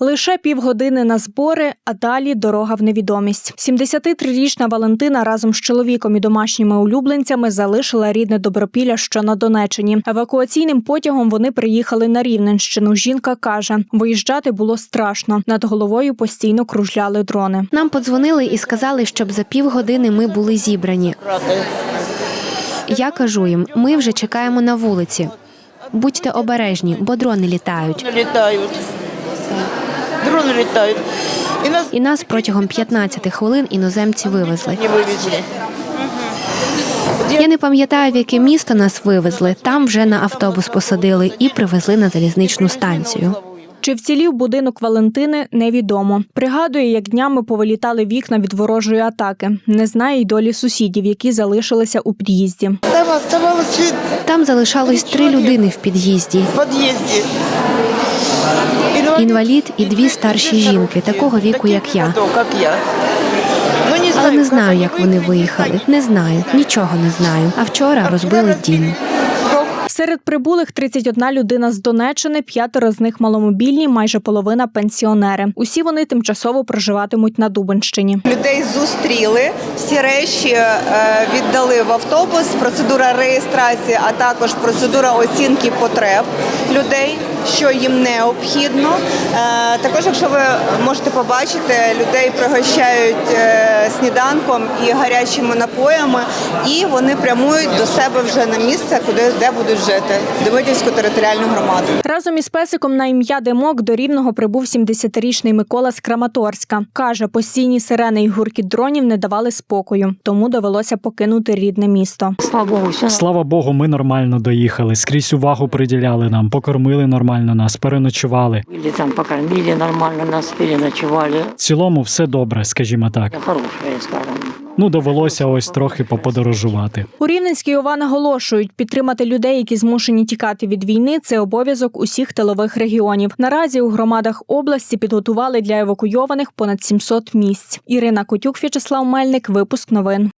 Лише півгодини на збори, а далі дорога в невідомість. 73-річна Валентина разом з чоловіком і домашніми улюбленцями залишила рідне Добропілля, що на Донеччині. Евакуаційним потягом вони приїхали на Рівненщину. Жінка каже, виїжджати було страшно. Над головою постійно кружляли дрони. Нам подзвонили і сказали, щоб за півгодини ми були зібрані. Я кажу їм, ми вже чекаємо на вулиці. Будьте обережні, бо дрони літають. літають. Дрони літають. І нас І нас протягом 15 хвилин іноземці вивезли. Я не пам'ятаю, в яке місто нас вивезли. Там вже на автобус посадили і привезли на залізничну станцію. Чи вцілів будинок Валентини, невідомо. Пригадує, як днями повилітали вікна від ворожої атаки. Не знає й долі сусідів, які залишилися у під'їзді. Там оставалось від Там залишалось три людини в під'їзді: в під'їзді. інвалід і дві старші жінки, такого віку, як я. Ну, Але не знаю, як вони виїхали. Не знаю, нічого не знаю. А вчора розбили дім. Серед прибулих 31 людина з Донеччини, п'ятеро з них маломобільні, майже половина пенсіонери. Усі вони тимчасово проживатимуть на Дубенщині. Людей зустріли, всі речі е, віддали в автобус. Процедура реєстрації, а також процедура оцінки потреб людей, що їм необхідно. Е, Також, якщо ви можете побачити, людей пригощають е, сніданком і гарячими напоями, і вони прямують до себе вже на місце, куди де будуть жити Демидівську територіальну громаду. Разом із песиком на ім'я Демок до Рівного прибув 70-річний Микола з Краматорська. Каже, постійні сирени й гуркіт дронів не давали спокою, тому довелося покинути рідне місто. Слава Богу, Слава Богу, ми нормально доїхали. Скрізь увагу приділяли нам, покормили нормально нас, переночували. были там, покормили нормально, нас переночевали. В цілому все добре, скажімо так. Хорошее, скажем. Ну, довелося ось трохи поподорожувати. У Рівненській ОВА наголошують, підтримати людей, які змушені тікати від війни. Це обов'язок усіх тилових регіонів. Наразі у громадах області підготували для евакуйованих понад 700 місць. Ірина Котюк, В'ячеслав Мельник. Випуск новин.